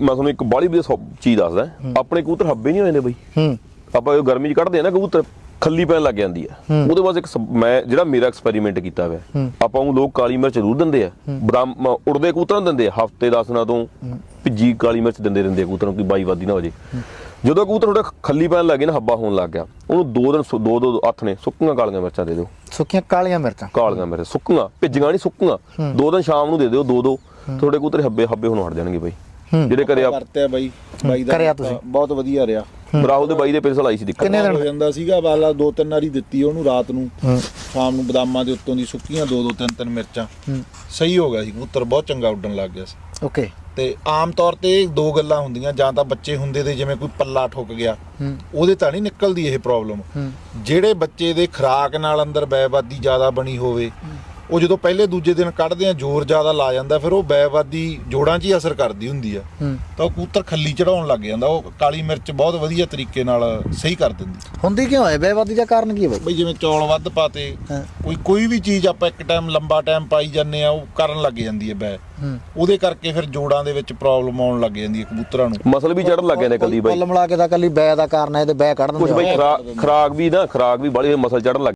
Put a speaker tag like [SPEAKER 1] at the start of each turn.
[SPEAKER 1] ਮੈਂ ਤੁਹਾਨੂੰ ਇੱਕ ਬਾਲੀ ਵਧੀਆ ਚੀਜ਼ ਦੱਸਦਾ। ਆਪਣੇ ਕਬੂਤਰ ਹੱਬੇ ਨਹੀਂ ਹੋ ਜਾਂਦੇ ਬਈ।
[SPEAKER 2] ਹੂੰ।
[SPEAKER 1] ਆਪਾਂ ਇਹ ਗਰਮੀ 'ਚ ਕੱਢਦੇ ਆ ਨਾ ਕਬੂਤਰ ਖੱਲੀ ਪੈਣ ਲੱਗ ਜਾਂਦੀ ਆ। ਉਹਦੇ ਬਾਅਦ ਇੱਕ ਮੈਂ ਜਿਹੜਾ ਮੇਰਾ ਐਕਸਪੈਰੀਮੈਂਟ ਕੀਤਾ ਹੋਇਆ। ਆਪਾਂ ਨੂੰ ਲੋਕ ਕਾਲੀ ਮਿਰਚ ਜ਼ਰੂਰ ਦਿੰਦੇ ਆ। ਬ੍ਰਾਹਮ ਮ- ਉੜਦੇ ਕਬੂਤਰਾਂ ਦਿੰਦੇ ਆ ਹਫ਼ਤੇ 10 ਦਿਨਾਂ ਤੋਂ ਭਿੱਜੀ ਕਾਲੀ ਮਿਰਚ ਦਿੰਦੇ ਰਹਿੰਦੇ ਆ ਕਬੂਤਰਾਂ ਨੂੰ ਕਿ ਬਾਈ ਵਾਦੀ ਨਾ ਹੋ ਜੇ। ਜਦੋਂ ਕਬੂਤਰ ਤੁਹਾਡਾ ਖੱਲੀ ਪੈਣ ਲੱਗ ਨਾ ਹੱਬਾ ਹੋਣ ਲੱਗ ਗਿਆ। ਉਹਨੂੰ ਦੋ ਦਿਨ ਦੋ ਦੋ ਹੱਥ ਨੇ ਸੁੱਕੀਆਂ ਕਾਲੀਆਂ ਮਿਰਚਾਂ ਦੇ ਦਿਓ।
[SPEAKER 2] ਸੁੱਕੀਆਂ ਕਾਲੀਆਂ ਮਿਰਚਾਂ?
[SPEAKER 1] ਕਾਲੀਆਂ ਮਿਰਚ ਸੁੱਕੀਆਂ ਭਿੱਜੀਆਂ ਨਹੀਂ ਸੁੱਕੀਆਂ। ਦੋ ਦਿਨ ਸ਼ਾਮ ਨੂੰ ਦੇ ਦਿਓ ਦੋ ਦੋ। ਤੁਹਾਡੇ ਕਬੂਤਰ ਹੱਬੇ ਹੱਬੇ ਹੋਣੋਂ ਹਟ ਜਾਣਗੇ ਬਾਈ। ਜਿਹੜੇ ਕਰੇ ਆ
[SPEAKER 3] ਵਰਤਿਆ ਬਾਈ ਬਾਈ ਦਾ
[SPEAKER 2] ਕਰਿਆ ਤੁਸੀਂ।
[SPEAKER 3] ਬਹੁਤ ਵਧੀਆ ਰਿਹਾ।
[SPEAKER 1] ਰਾਹੁਲ ਦੇ ਬਾਈ ਦੇ ਪਿਛਲ ਆਈ ਸੀ ਦਿੱਕਤ।
[SPEAKER 2] ਕਿੰਨੇ ਦਿਨ?
[SPEAKER 3] ਹੋ ਜਾਂਦਾ ਸੀਗਾ ਵਾਲਾ ਦੋ ਤਿੰਨ ਵਾਰੀ ਦਿੱਤੀ ਉਹਨੂੰ ਰਾਤ ਨੂੰ। ਸ਼ਾਮ ਨੂੰ ਬਦਾਮਾਂ ਦੇ ਉੱਤੋਂ ਦੀ ਸੁੱਕੀਆਂ ਦੋ ਦੋ ਤਿੰਨ ਤਿੰਨ ਮਿਰਚਾਂ। ਸਹੀ ਹੋ ਗਿਆ ਸੀ ਕਬੂਤਰ ਬਹੁਤ ਚੰਗਾ ਉੱਡਣ ਲੱਗ ਗਿਆ ਸੀ।
[SPEAKER 2] ਓਕੇ।
[SPEAKER 3] ਤੇ ਆਮ ਤੌਰ ਤੇ ਦੋ ਗੱਲਾਂ ਹੁੰਦੀਆਂ ਜਾਂ ਤਾਂ ਬੱਚੇ ਹੁੰਦੇ ਦੇ ਜਿਵੇਂ ਕੋਈ ਪੱਲਾ ਠੁੱਕ ਗਿਆ ਉਹਦੇ ਤਾਂ ਨਹੀਂ ਨਿਕਲਦੀ ਇਹ ਪ੍ਰੋਬਲਮ ਜਿਹੜੇ ਬੱਚੇ ਦੇ ਖਰਾਕ ਨਾਲ ਅੰਦਰ ਬੈਵਾਦੀ ਜ਼ਿਆਦਾ ਬਣੀ ਹੋਵੇ ਉਹ ਜਦੋਂ ਪਹਿਲੇ ਦੂਜੇ ਦਿਨ ਕੱਢਦੇ ਆ ਜ਼ੋਰ ਜ਼ਿਆਦਾ ਲਾ ਜਾਂਦਾ ਫਿਰ ਉਹ ਬੈਵਾਦੀ ਜੋੜਾਂ 'ਚ ਹੀ ਅਸਰ ਕਰਦੀ ਹੁੰਦੀ ਆ। ਤਾਂ ਉਹ ਕਬੂਤਰ ਖੱਲੀ ਚੜਾਉਣ ਲੱਗ ਜਾਂਦਾ ਉਹ ਕਾਲੀ ਮਿਰਚ ਬਹੁਤ ਵਧੀਆ ਤਰੀਕੇ ਨਾਲ ਸਹੀ ਕਰ ਦਿੰਦੀ।
[SPEAKER 2] ਹੁੰਦੀ ਕਿਉਂ ਹੈ? ਬੇਵਾਦੀ ਦਾ ਕਾਰਨ ਕੀ ਹੈ ਬਾਈ?
[SPEAKER 3] ਬਈ ਜਿਵੇਂ ਚੌਲ ਵੱਧ ਪਾਤੇ। ਕੋਈ ਕੋਈ ਵੀ ਚੀਜ਼ ਆਪਾਂ ਇੱਕ ਟਾਈਮ ਲੰਬਾ ਟਾਈਮ ਪਾਈ ਜਾਂਦੇ ਆ ਉਹ ਕਰਨ ਲੱਗ ਜਾਂਦੀ ਹੈ ਬੈ। ਉਹਦੇ ਕਰਕੇ ਫਿਰ ਜੋੜਾਂ ਦੇ ਵਿੱਚ ਪ੍ਰੋਬਲਮ ਆਉਣ ਲੱਗ ਜਾਂਦੀ ਹੈ ਕਬੂਤਰਾਂ ਨੂੰ।
[SPEAKER 1] ਮਸਲ ਵੀ ਚੜਨ ਲੱਗ ਜਾਂਦੇ ਕਲਦੀ ਬਾਈ।
[SPEAKER 2] ਕੁੱਲ ਮਿਲਾ ਕੇ ਤਾਂ ਕੱਲੀ ਬੈ ਦਾ ਕਾਰਨ ਹੈ ਤੇ ਬੈ ਕੱਢ
[SPEAKER 1] ਕੁਝ
[SPEAKER 2] ਦਿੰਦੇ ਆ।
[SPEAKER 1] ਬਾਈ ਖਰਾਕ ਖਰਾਕ ਵੀ ਨਾ ਖਰਾਕ ਵੀ ਬੜੀ ਮਸਲ ਚੜਨ ਲੱਗ